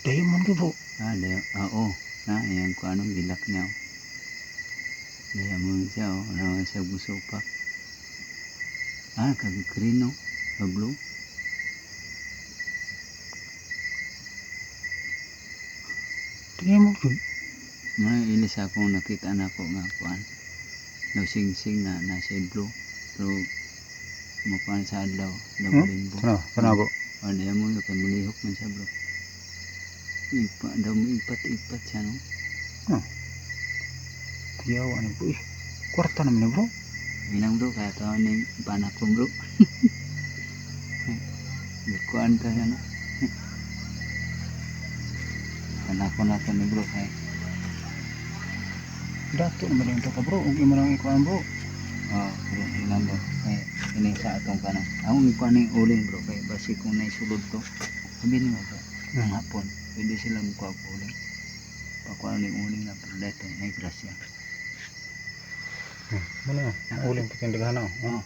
Diamond ko bro. Ah, leo. Ah, oh. Na, ayan ko anong gilak niya. oh. Diamond siya, oh. Ano siya gusto pa. Ah, kag-green, no? Kag-blue. Diamond ko. Mga ilis akong nakita na ko nga kuan. No sing-sing na nasa blue. Pero makuan sa adlaw, double rainbow. Ano? Ano bro? O niya mo yung mulihok man siya bro. Ipa, daw mo ipat-ipat siya no. Kuyawa ni bro. Eh, kwarta naman ni bro. Bilang bro, kaya tao ni panak ko bro. Kuan ka siya no. Panak ko nato ni bro kaya. Dato naman yung ka bro. Huwag mo lang ikuan bro. Oh, bro, ilang bro. Kaya ini sa atong kanang. Ang ikuan ni uling bro kaya basi kung naisulod to. Sabi ni mo bro. Hmm. Ang hapon, pwede sila magkuha ko uling. Pakuha ni uling na pero dito, may grasya. Hmm. Ano yan? Ang uling pati yung daghan ako. Oh,